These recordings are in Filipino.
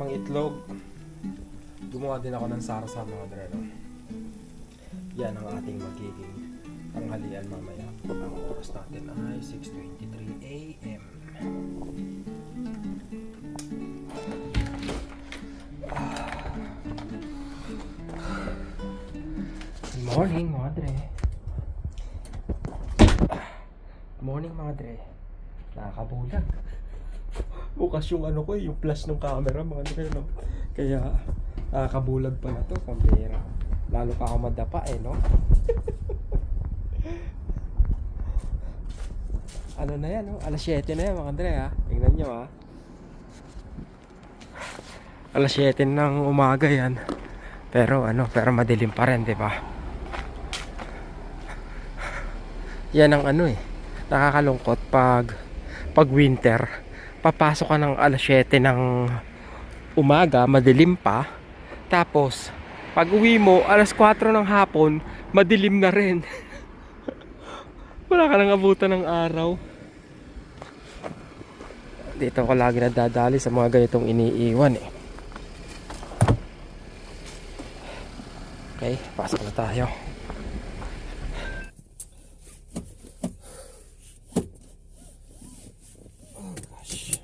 kasamang itlog. Gumawa din ako ng sarsa mga dreno. Yan ang ating magiging tanghalian mamaya. Ang oras natin ay 6.23 a.m. Good morning mga dre. Good morning mga dre. Nakakabulag bukas yung ano ko eh, yung flash ng camera mga ano no? kaya nakakabulag pa na to pambira lalo pa ako madapa eh no? Ano na yan no? Alas 7 na yan mga Andre ha? Tingnan nyo ha? Alas 7 ng umaga yan. Pero ano pero madilim pa rin di ba? Yan ang ano eh nakakalungkot pag pag winter papasok ka ng alas 7 ng umaga, madilim pa. Tapos, pag uwi mo, alas 4 ng hapon, madilim na rin. Wala ka nang abutan ng araw. Dito ko lagi nadadali sa mga ganitong iniiwan eh. Okay, pasok na tayo. Oh gosh.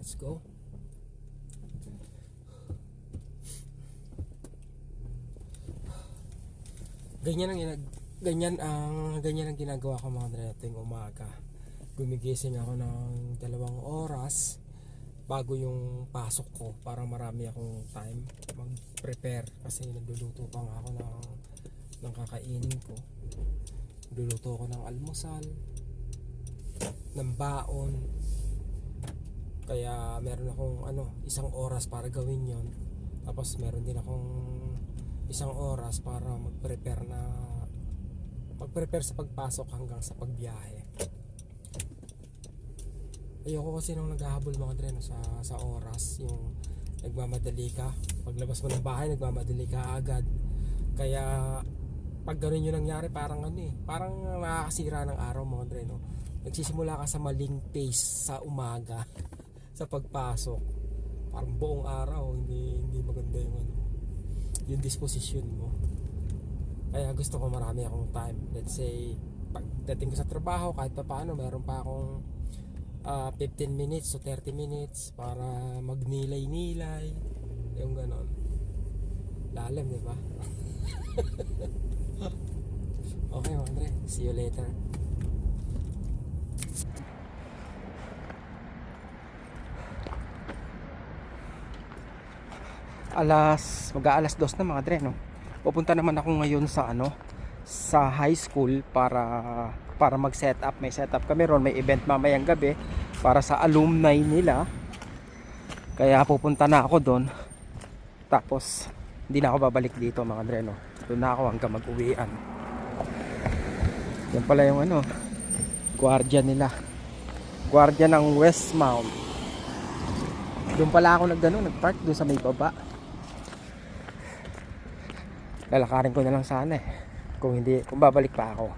Let's go. Ganyan ang ginag ganyan ang ganyan ang ginagawa ko mga dre tuwing umaga. Gumigising ako ng dalawang oras bago yung pasok ko para marami akong time mag-prepare kasi nagluluto pa nga ako ng ng kakainin ko. Luluto ako ng almusal, ng baon. Kaya meron akong ano, isang oras para gawin 'yon. Tapos meron din akong isang oras para mag-prepare na mag-prepare sa pagpasok hanggang sa pagbiyahe. Ayoko kasi nung naghahabol mga dre no, sa, sa oras, yung nagmamadali ka. Paglabas mo ng bahay, nagmamadali ka agad. Kaya pag ganun yung nangyari parang ano eh parang nakakasira ng araw mga dre no nagsisimula ka sa maling pace sa umaga sa pagpasok parang buong araw hindi hindi maganda yung ano yung disposition mo kaya gusto ko marami akong time let's say pagdating ko sa trabaho kahit pa paano meron pa akong ah, 15 minutes to 30 minutes para magnilay-nilay yung ganon lalim di ba Okay, Andre. See you later. Alas, mag-aalas dos na mga Andre, no? Pupunta naman ako ngayon sa ano, sa high school para para mag-set up. May set up kami ron, may event mamayang gabi para sa alumni nila. Kaya pupunta na ako doon. Tapos hindi na ako babalik dito mga Andre, no? Doon na ako hanggang mag-uwian. Yan pala yung ano, gwardiya nila. Gwardiya ng Westmount. Doon pala ako nagano, nagpark doon sa may baba. Lalakarin ko na lang sana eh. Kung hindi, kung babalik pa ako.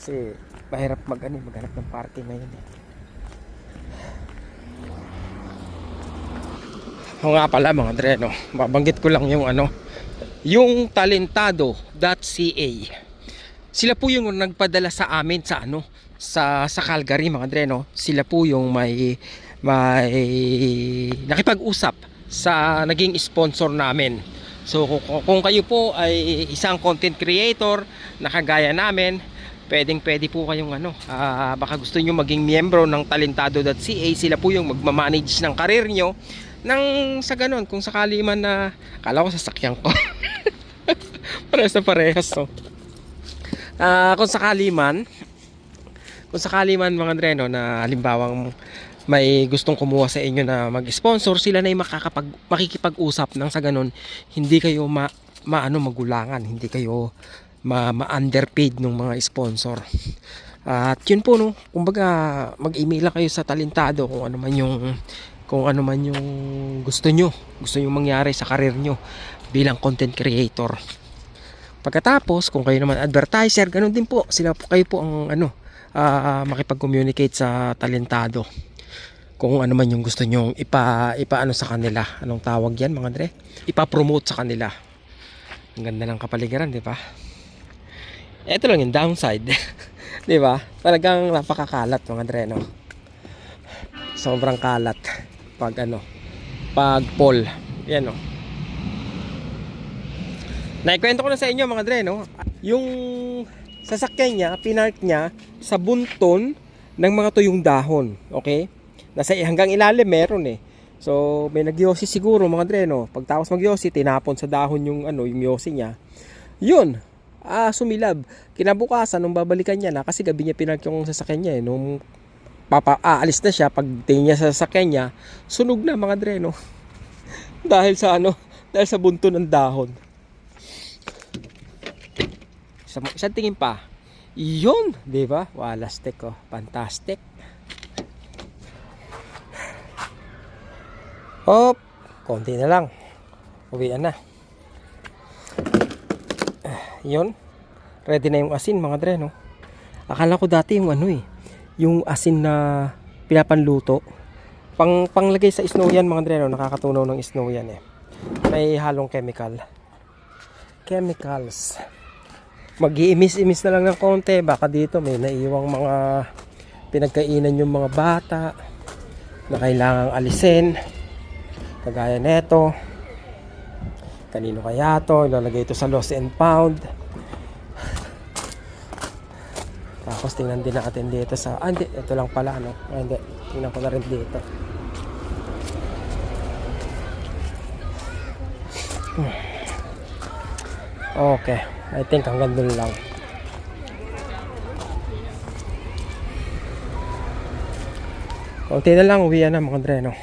Kasi mahirap mag ano, maghanap ng parking ngayon eh. O nga pala mga dre, no? Babanggit ko lang yung ano, yung talentado.ca. Sila po yung nagpadala sa amin sa ano, sa sa Calgary mga dre, no? Sila po yung may may nakipag-usap sa naging sponsor namin. So kung, kayo po ay isang content creator na kagaya namin, pwedeng pwede po kayong ano, ah, baka gusto nyo maging miyembro ng talentado.ca, sila po yung magmamanage ng karir nyo nang sa ganon, kung sakali man na, kala ko sasakyan ko. parehas na parehas to. Ah, kung sakali man, kung sakali man mga Andreno na halimbawang may gustong kumuha sa inyo na mag-sponsor, sila na yung makakapag, makikipag-usap nang sa ganon, hindi kayo ma, maano magulangan, hindi kayo ma, ma-underpaid ng mga sponsor. At yun po no, kumbaga mag-email lang kayo sa talentado kung ano man yung kung ano man yung gusto nyo, gusto nyo mangyari sa karir nyo bilang content creator. Pagkatapos, kung kayo naman advertiser, ganun din po. Sila po kayo po ang ano, ah, makipag-communicate sa talentado. Kung ano man yung gusto nyo ipa, ipaano sa kanila. Anong tawag yan mga Dre? Ipa-promote sa kanila. Ang ganda ng kapaligiran, di ba? Ito lang yung downside. di ba? Talagang napakakalat mga Dre, no? Sobrang kalat. Pag ano, pag poll. Yan, no? Naikwento ko na sa inyo mga Dre, no? Yung sasakyan niya, pinark niya sa bunton ng mga tuyong dahon. Okay? Nasa hanggang ilalim meron eh. So, may nagyosi siguro mga Dre, no? Pagtapos magyosi, tinapon sa dahon yung ano, yung yosi niya. Yun. Ah, sumilab. Kinabukasan nung babalikan niya na kasi gabi niya pinark yung sasakyan niya eh. Nung papa aalis na siya pag tingin niya sa sasakyan niya, sunog na mga Dre, no? dahil sa ano, dahil sa bunton ng dahon. Sa isang tingin pa. Yun, 'di ba? Walastek oh, fantastic. Hop, konti na lang. Uwian na. Yun. Ready na yung asin mga dre, no? Akala ko dati yung ano eh, yung asin na pinapanluto. Pang panglagay sa snow yan mga dre, no? Nakakatunaw ng snow yan eh. May halong chemical. Chemicals mag-iimis-imis na lang ng konti baka dito may naiiwang mga pinagkainan yung mga bata na kailangang alisin kagaya neto. Kanino kaya to? Ilalagay ito sa lost and found tapos tingnan din natin dito sa ah hindi ito lang pala ano? Ah, hindi. Tingnan ko na rin dito. Okay. I think hanggang doon lang. Kunti na lang, uwi na mga dreno.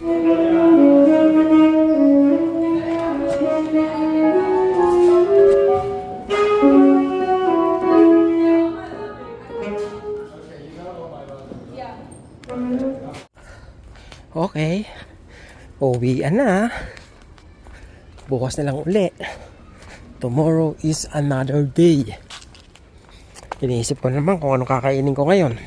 Okay. Uwi na. Bukas na lang uli. Tomorrow is another day. Iniisip ko naman kung anong kakainin ko ngayon.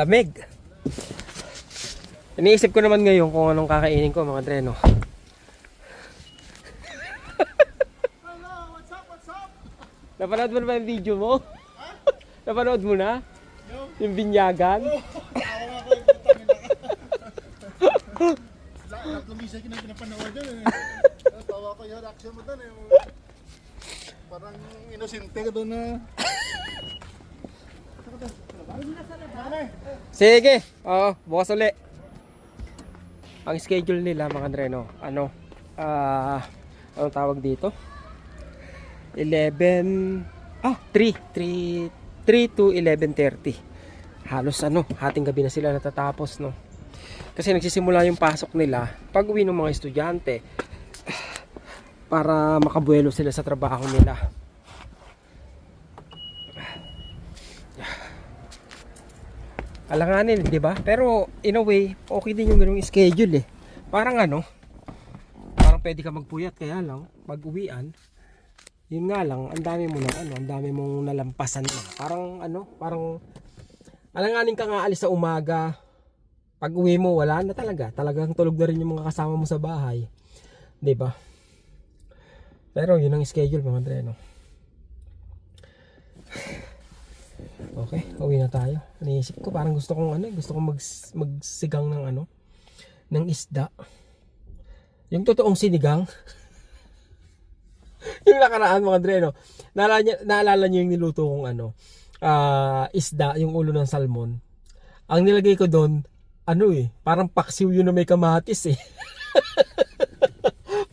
Lamig. Iniisip ko naman ngayon kung anong kakainin ko mga dreno. Napanood mo na ba yung video mo? Napanood mo na? Yung binyagan? Lahat lumisay ka na pinapanood dyan eh. Tawa ko yung reaction mo doon eh. Parang inosente ka doon na. Sige. Oo, bukas uli. Ang schedule nila mga dreno, ano? Ah, anong tawag dito? 11 ah 3 3 3 to 11:30. Halos ano, hating gabi na sila natatapos no. Kasi nagsisimula yung pasok nila pag uwi ng mga estudyante para makabuelo sila sa trabaho nila. Alanganin, di ba? Pero in a way, okay din yung ganung schedule eh. Parang ano, parang pwede ka magpuyat kaya lang pag uwian, yun nga lang, ang dami mo na ano, ang dami mong nalampasan na. Parang ano, parang alanganin ka nga alis sa umaga. Pag uwi mo, wala na talaga. Talagang tulog na rin yung mga kasama mo sa bahay. 'Di ba? Pero yun ang schedule mga Dre, no? Okay, uwi na tayo. Naisip ko parang gusto kong ano, gusto kong mag magsigang ng ano, ng isda. Yung totoong sinigang. yung nakaraan mga dre, no? Naalala, niyo- yung niluto kong ano, ah, isda, yung ulo ng salmon. Ang nilagay ko doon, ano eh, parang paksiw yun na may kamatis eh.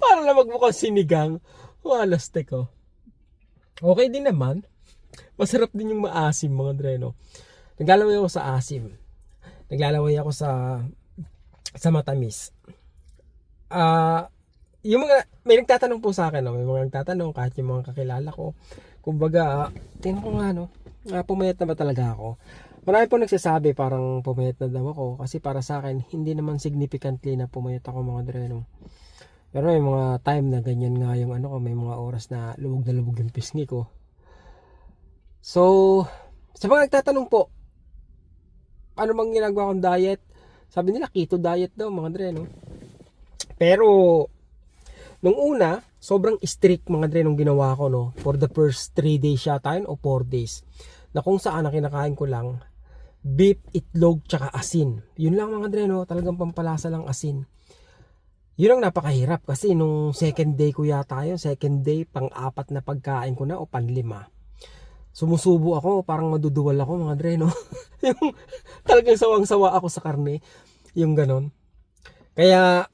Para lang magmukhang sinigang. Walas ko. Okay din naman. Masarap din yung maasim mga dre, no? Naglalaway ako sa asim. Naglalaway ako sa sa matamis. Ah, yung mga may nagtatanong po sa akin, no? may mga nagtatanong kahit yung mga kakilala ko. Kumbaga, uh, tingnan ko nga no, ah, pumayat na ba talaga ako? Marami po nagsasabi parang pumayat na daw ako kasi para sa akin hindi naman significantly na pumayat ako mga dre no. Pero may mga time na ganyan nga yung ano ko, may mga oras na lubog na lubog yung pisngi ko. So, sa mga nagtatanong po, ano bang ginagawa kong diet? Sabi nila keto diet daw mga dre no. Pero nung una, sobrang strict mga dre nung ginawa ko no for the first 3 days yata yun o 4 days. Na kung saan ang kinakain ko lang beef, itlog, tsaka asin. Yun lang mga dre no, talagang pampalasa lang asin. Yun ang napakahirap kasi nung second day ko yata yun, second day, pang-apat na pagkain ko na o panlima. Sumusubo ako, parang maduduwal ako mga dre no. yung talagang sawang-sawa ako sa karne. Yung ganon. Kaya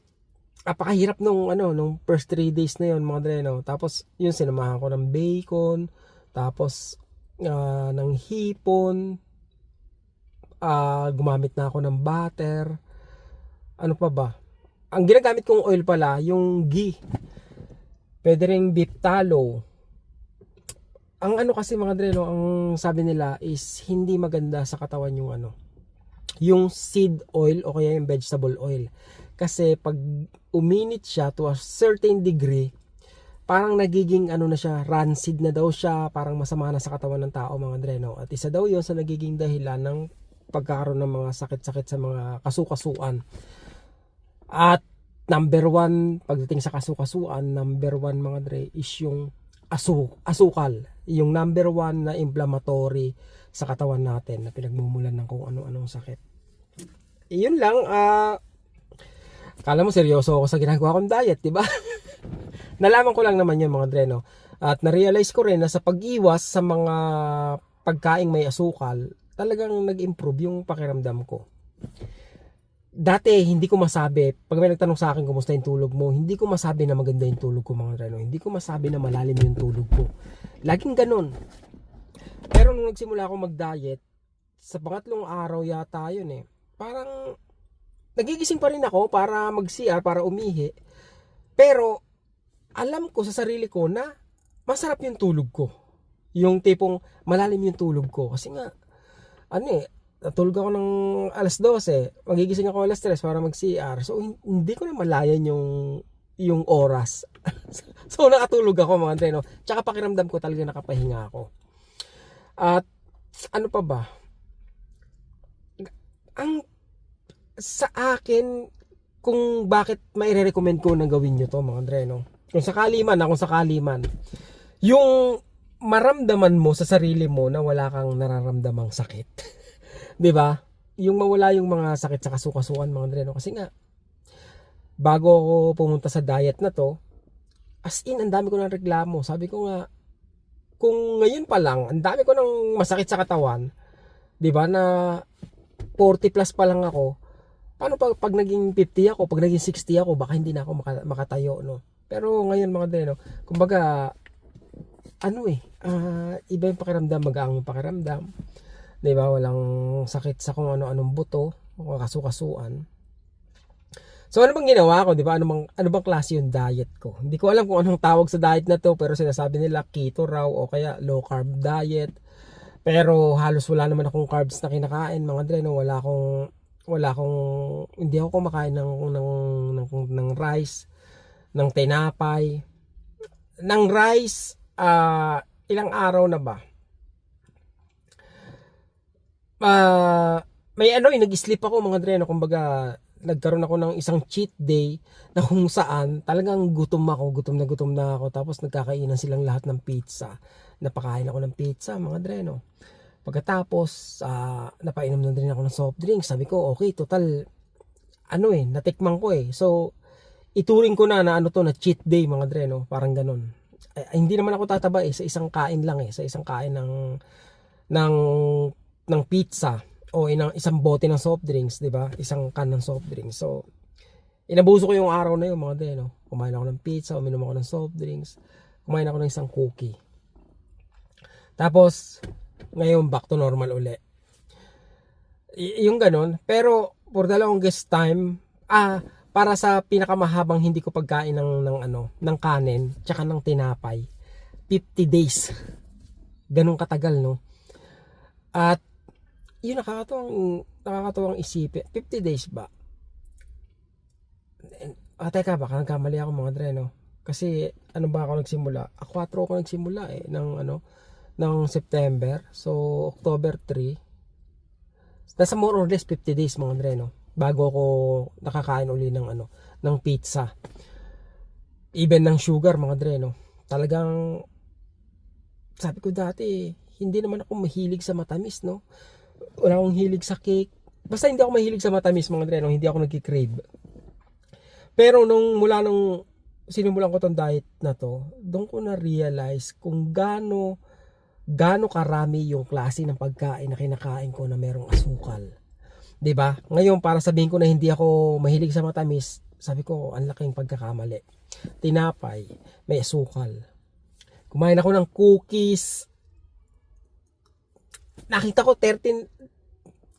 napakahirap nung ano nung first 3 days na yon mga dre no. Tapos yun sinamahan ko ng bacon, tapos ah, ng hipon, ah, gumamit na ako ng butter. Ano pa ba? Ang ginagamit kong oil pala, yung ghee. Pwede ring beef tallow. Ang ano kasi mga dre, no, ang sabi nila is hindi maganda sa katawan yung ano, yung seed oil o kaya yung vegetable oil. Kasi pag uminit siya to a certain degree, parang nagiging ano na siya, rancid na daw siya, parang masama na sa katawan ng tao mga dre, no? At isa daw yun sa nagiging dahilan ng pagkakaroon ng mga sakit-sakit sa mga kasukasuan. At number one, pagdating sa kasukasuan, number one mga dre is yung asu asukal. Yung number one na inflammatory sa katawan natin na pinagmumulan ng kung ano-anong sakit. Iyon lang, ah, kala mo seryoso ako sa ginagawa kong diet, di ba? Nalaman ko lang naman yun mga dre, no? At na-realize ko rin na sa pag-iwas sa mga pagkaing may asukal, talagang nag-improve yung pakiramdam ko dati hindi ko masabi, pag may nagtanong sa akin kumusta yung tulog mo, hindi ko masabi na maganda yung tulog ko mga reno. Hindi ko masabi na malalim yung tulog ko. Laging ganun. Pero nung nagsimula ako mag-diet, sa pangatlong araw yata yun eh, parang nagigising pa rin ako para mag-CR, para umihi. Pero alam ko sa sarili ko na masarap yung tulog ko. Yung tipong malalim yung tulog ko. Kasi nga, ano eh, natulog ako ng alas 12, magigising ako alas 3 para mag-CR. So, hin- hindi ko na malayan yung yung oras. so, nakatulog ako mga treno. Tsaka pakiramdam ko talaga nakapahinga ako. At, ano pa ba? Ang, sa akin, kung bakit maire-recommend ko na gawin nyo to mga treno. Kung sakali man, ah, kung sakali man, yung maramdaman mo sa sarili mo na wala kang nararamdamang sakit. 'di ba? Yung mawala yung mga sakit sa kasukasuan mga Andre, no? Kasi nga bago ako pumunta sa diet na to, as in ang dami ko ng reklamo. Sabi ko nga kung ngayon pa lang, ang dami ko ng masakit sa katawan, 'di ba na 40 plus pa lang ako. Paano pag, pag naging 50 ako, pag naging 60 ako, baka hindi na ako maka- makatayo, no? Pero ngayon mga Andre, no? Kumbaga, ano eh, ah, iba yung pakiramdam, magaang yung pakiramdam. 'Di ba? Walang sakit sa kung ano-anong buto kasukasuan. So ano bang ginawa ko? 'di ba? Ano bang ano bang klase yung diet ko? Hindi ko alam kung anong tawag sa diet na to pero sinasabi nila keto raw o kaya low carb diet. Pero halos wala naman akong carbs na kinakain mga dre no? Wala akong wala akong hindi ako kumakain ng ng ng, ng rice ng tinapay. Ng rice ah ilang araw na ba Ah, may ano eh, nag-sleep ako mga dre, no? kumbaga nagkaroon ako ng isang cheat day na kung saan talagang gutom ako, gutom na gutom na ako tapos nagkakainan silang lahat ng pizza. Napakain ako ng pizza mga dre, no? Pagkatapos, ah, napainom na din ako ng soft drink. Sabi ko, okay, total, ano eh, natikman ko eh. So, ituring ko na na ano to, na cheat day mga dre, no? Parang ganun. eh, hindi naman ako tataba eh sa isang kain lang eh, sa isang kain ng ng ng pizza o inang isang bote ng soft drinks, 'di ba? Isang can ng soft drinks. So inabuso ko yung araw na yun mga dre, no? Kumain ako ng pizza, uminom ako ng soft drinks, kumain ako ng isang cookie. Tapos ngayon back to normal uli. Y- yung ganun, pero for the longest time, ah, para sa pinakamahabang hindi ko pagkain ng, ng ano, ng kanin, tsaka ng tinapay, 50 days. Ganun katagal, no? At, yun nakakatuwang, nakakatuwang isipin. 50 days ba? Ah, teka, baka nagkamali ako mga dre, no? Kasi, ano ba ako nagsimula? A 4 ako nagsimula eh, ng ano, ng September. So, October 3. Nasa more or less 50 days mga dre, no? Bago ako nakakain uli ng ano, ng pizza. Even ng sugar mga dre, no? Talagang sabi ko dati, hindi naman ako mahilig sa matamis, no? Wala akong hilig sa cake. Basta hindi ako mahilig sa matamis mga dre, no? Hindi ako nagki-crave. Pero nung mula nung sinimulan ko tong diet na to, doon ko na realize kung gaano gaano karami yung klase ng pagkain na kinakain ko na merong asukal. 'Di ba? Ngayon para sabihin ko na hindi ako mahilig sa matamis, sabi ko ang laking pagkakamali. Tinapay, may asukal. Kumain ako ng cookies. Nakita ko 13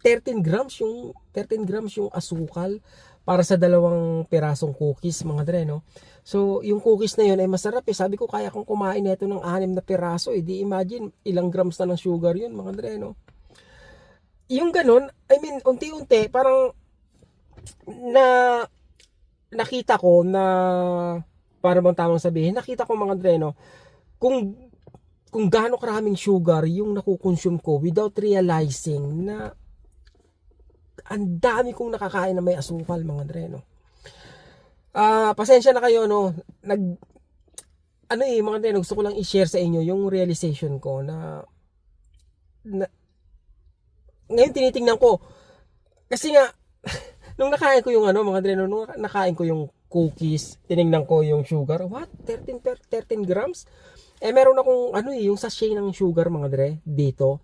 13 grams yung 13 grams yung asukal para sa dalawang pirasong cookies mga dre no. So yung cookies na yun ay masarap eh. Sabi ko kaya kong kumain nito ng anim na piraso eh. Di imagine ilang grams na ng sugar yun mga dre no. Yung ganun, I mean unti-unti parang na nakita ko na para bang tamang sabihin, nakita ko mga dre no, kung kung gaano karaming sugar yung nakukonsume ko without realizing na ang dami kong nakakain na may asukal mga dre no. Ah, pasensya na kayo no. Nag ano eh mga dre, gusto ko lang i-share sa inyo yung realization ko na, na ngayon tinitingnan ko kasi nga nung nakain ko yung ano mga dre, no, nung nakain ko yung cookies, tiningnan ko yung sugar, what? 13 per 13 grams? Eh meron akong ano eh, yung sachet ng sugar mga dre dito.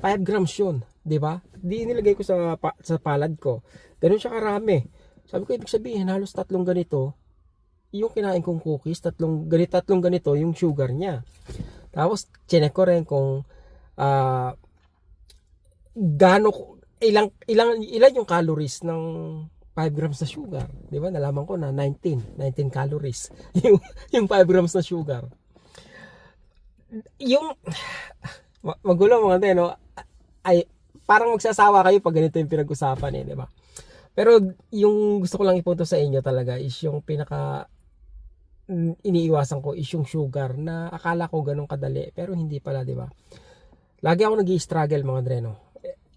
5 grams yun, 'di ba? Di nilagay ko sa pa, sa palad ko. Ganun siya karami. Sabi ko ibig sabihin halos tatlong ganito yung kinain kong cookies, tatlong ganito, tatlong ganito yung sugar niya. Tapos chinek ko rin kung ah gaano ko- ilang ilang ilan yung calories ng 5 grams na sugar. 'Di ba? Nalaman ko na 19, 19 calories yung yung 5 grams na sugar. Yung ma- magulo mga tayo, no? Ay parang magsasawa kayo pag ganito yung pinag-usapan eh, 'di ba? Pero yung gusto ko lang ipunto sa inyo talaga is yung pinaka mm, iniiwasan ko is yung sugar na akala ko ganun kadali pero hindi pala, 'di ba? Lagi ako nag-struggle mga dreno.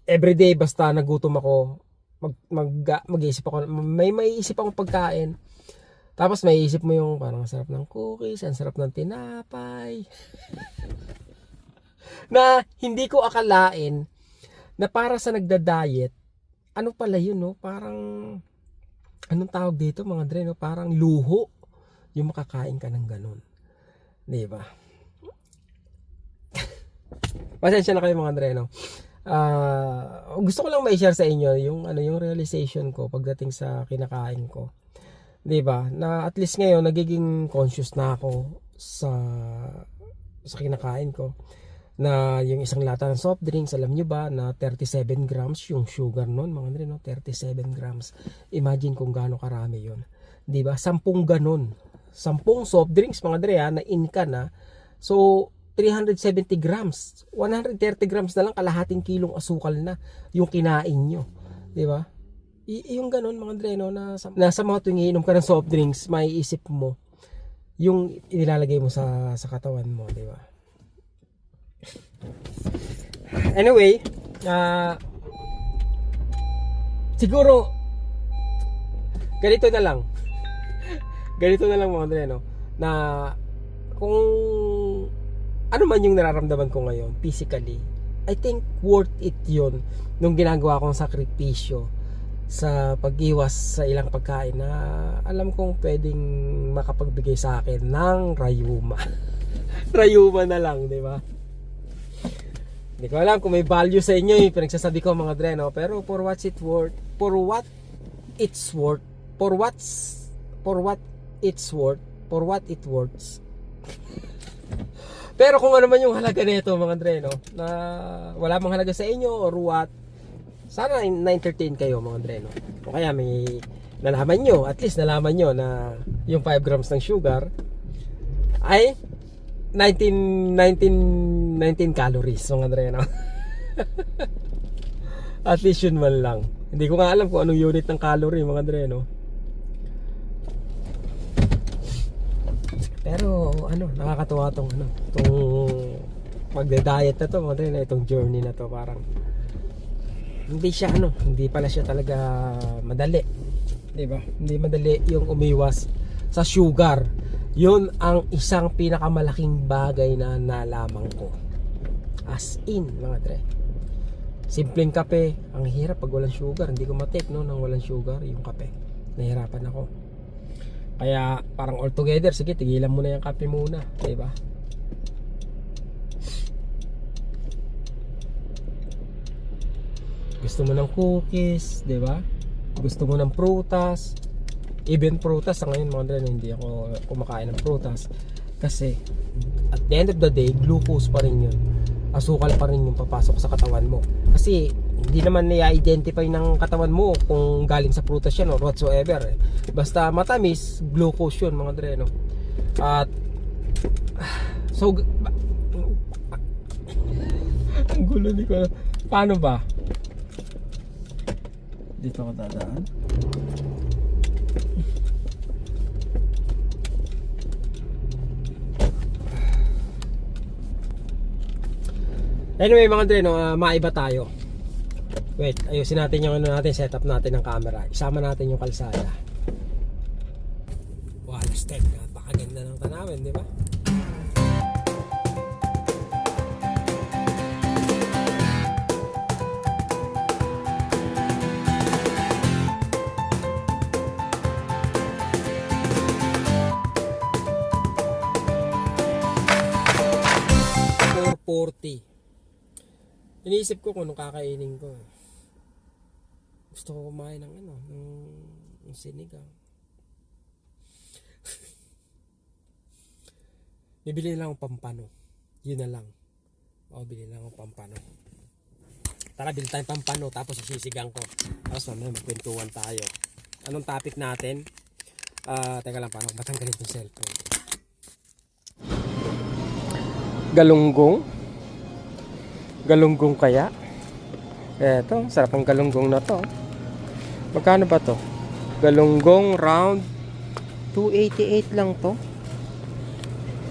Everyday basta nagutom ako, mag, mag mag-iisip ako, may maiisip akong pagkain. Tapos may isip mo yung parang ang sarap ng cookies, ang sarap ng tinapay. na hindi ko akalain na para sa nagda-diet, ano pala yun, no? Parang, anong tawag dito mga dre, no? Parang luho yung makakain ka ng ganun. Di ba? Pasensya na kayo mga dre, no? Ah, gusto ko lang mai-share sa inyo yung ano yung realization ko pagdating sa kinakain ko. 'Di ba? Na at least ngayon nagiging conscious na ako sa sa kinakain ko na yung isang lata ng soft drinks, alam nyo ba na 37 grams yung sugar nun, mga dre, no? 37 grams. Imagine kung gaano karami yun. 'Di ba? Sampung ganon. Sampung soft drinks, mga dre, ha, na in ka na. So, 370 grams. 130 grams na lang, kalahating kilong asukal na yung kinain nyo. ba? I- yung ganon, mga dre, no, na sa, na mga tuwing iinom ka ng soft drinks, maiisip mo yung inilalagay mo sa sa katawan mo, 'di ba? Anyway, ah siguro ganito na lang. ganito na lang mga Andre, no? Na kung ano man yung nararamdaman ko ngayon physically, I think worth it yun nung ginagawa kong sakripisyo sa pag-iwas sa ilang pagkain na alam kong pwedeng makapagbigay sa akin ng rayuma. Rayuma na lang, di ba? Hindi ko alam kung may value sa inyo yung pinagsasabi ko mga dre, no? Pero for what's it worth, for what it's worth, for what's, for what it's worth, for what it worths. Pero kung ano man yung halaga nito mga dre, no? Na wala mang halaga sa inyo or what, sana na-entertain kayo mga dre, no? O kaya may nalaman nyo, at least nalaman nyo na yung 5 grams ng sugar ay 19 19 19 calories mga dre, no? at least yun man lang. Hindi ko nga alam kung anong unit ng calorie mga dre, no? Pero ano, nakakatuwa tong ano, tong magde-diet na to, mga na itong journey na to parang hindi siya ano, hindi pala siya talaga madali. 'Di ba? Hindi madali yung umiwas sa sugar. 'Yun ang isang pinakamalaking bagay na nalaman ko. As in, mga tre. Simpleng kape, ang hirap pag walang sugar. Hindi ko matake no nang walang sugar yung kape. Nahirapan ako. Kaya parang all together, sige, tigilan mo na yung kape muna, 'di ba? Gusto mo ng cookies, 'di ba? Gusto mo ng prutas. Even prutas sa ngayon mga dre, hindi ako kumakain ng prutas kasi at the end of the day, glucose pa rin 'yun. Asukal pa rin yung papasok sa katawan mo. Kasi hindi naman na-identify ng katawan mo kung galing sa prutas yan or whatsoever. Eh. Basta matamis, glucose yun mga dre, no? At so ang gulo ni ko. Paano ba? Dito ako dadaan. Anyway mga dre, no, ah, maiba tayo. Wait, ayusin natin yung ano natin, setup natin ng camera. Isama natin yung kalsada. Wow, step. Napakaganda ng tanawin, di ba? Iniisip ko kung anong kakainin ko. Gusto ko kumain ng ano, ng, ng sinigang. Bibili lang ako pampano. Yun na lang. O, bili lang ako pampano. Tara, bili tayong pampano tapos sisisigang ko. Tapos mamaya magkwentuhan tayo. Anong topic natin? Ah, teka lang, paano ko matanggalin itong cellphone? Galunggong? Galunggong kaya? Eto, sarap ang galunggong na to. Magkano ba to? Galunggong round 288 lang to.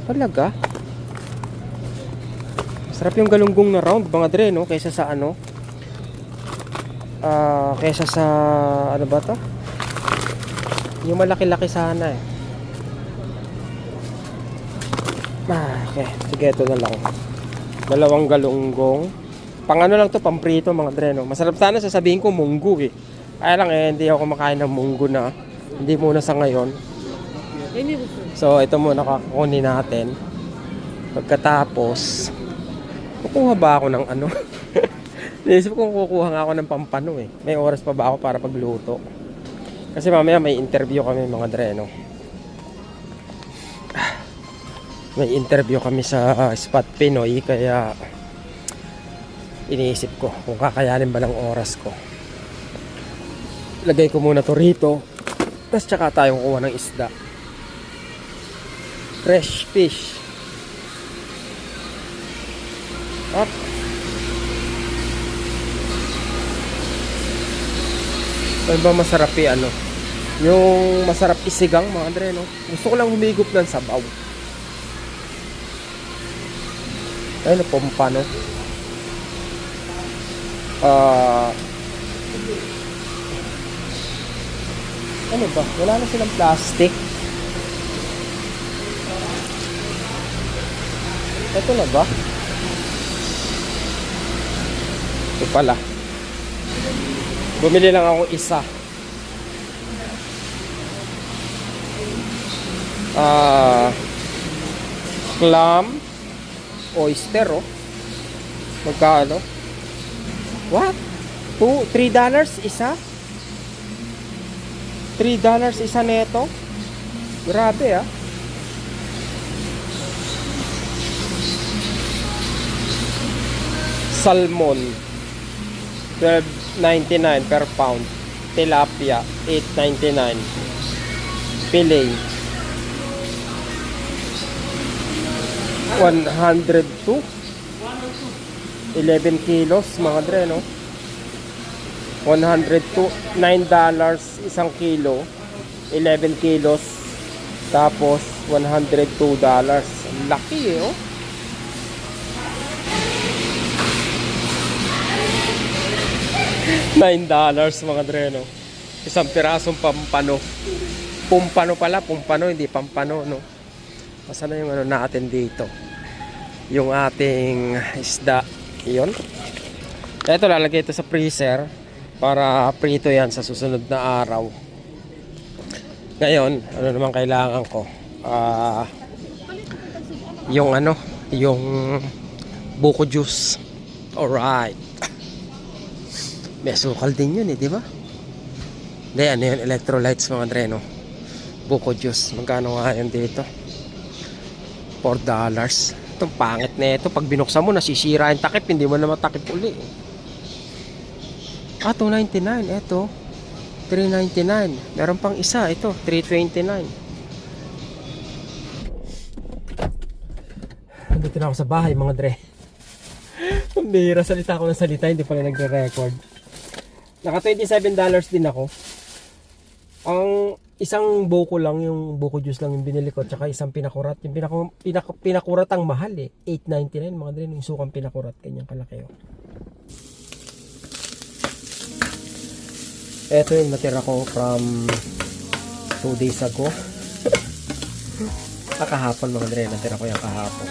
Talaga? Sarap yung galunggong na round mga dre no kaysa sa ano? Ah, kaysa sa ano ba to? Yung malaki-laki sana eh. Ah, okay. Sige, ito na lang. Dalawang galunggong. Pang ano lang to, pamprito mga dre, no? Masarap sana sasabihin ko munggo eh. Kaya lang eh, hindi ako kumakain ng munggo na. Hindi muna sa ngayon. So, ito muna kakakunin natin. Pagkatapos, kukuha ba ako ng ano? Naisip ko kukuha nga ako ng pampano eh. May oras pa ba ako para pagluto? Kasi mamaya may interview kami mga dre, may interview kami sa Spot Pinoy kaya iniisip ko kung kakayanin ba ng oras ko. Lagay ko muna to rito tapos tsaka tayo kuha ng isda. Fresh fish. Up ano ba masarap eh ano? Yung masarap isigang mga Andre no? Gusto ko lang humigop ng sabaw Ayun, na pompa, no? Ah... ano ba? Wala na silang plastic. Ito na ba? Ito pala. Bumili lang ako isa. Ah... Clam. Oyster, oh. Magkano? What? Two, three dollars isa? Three dollars isa neto? Grabe, ah. Salmon. 12.99 per pound. Tilapia, 8.99. Filet. 102. 11 kilos, mga dre, no? 102. 9 dollars isang kilo. 11 kilos. Tapos, 102 dollars. Laki, eh, oh. Nine dollars mga dreno. Isang pirasong pampano. Pumpano pala, pumpano, hindi pampano, no? Masa na yung ano natin dito? Yung ating isda. Iyon. Ito, lalagay ito sa freezer para prito yan sa susunod na araw. Ngayon, ano naman kailangan ko? Ah, yung ano, yung buko juice. Alright. May sukal din yun eh, di ba? Hindi, ano yun, electrolytes mga dreno. Buko juice. Magkano nga yun dito? 4 dollars. Itong pangit na ito. Pag binuksan mo, nasisira yung takip. Hindi mo na matakip uli. Ah, 2.99. Ito. 3.99. Meron pang isa. Ito, 3.29. Nandito na ako sa bahay, mga dre. Ang bihira salita ako ng salita, hindi pala nagre-record. Naka 27 dollars din ako. Ang isang buko lang, yung buko juice lang yung binili ko, tsaka isang pinakurat. Yung pinaku, pinaku, pinakurat ang mahal eh. 8.99 mga dre, yung sukang pinakurat, kanyang kalaki oh. Ito yung natira ko from 2 days ago. ah, kahapon mga dre, natira ko yung kahapon.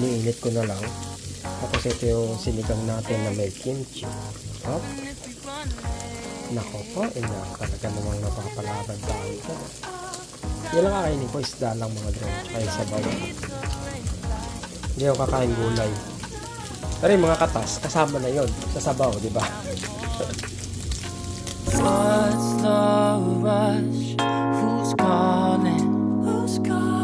Iniinit ko na lang. Tapos ito yung sinigang natin na may kimchi. Hop. Nako po, ina talaga namang napapalaban tayo ko. Yan lang kakainin ko, isda lang mga dre, tsaka yung sabaw. Hindi ako kakain gulay. Pero yung mga katas, kasama na yon sa sabaw, di ba? What's the rush? Who's calling? Who's calling?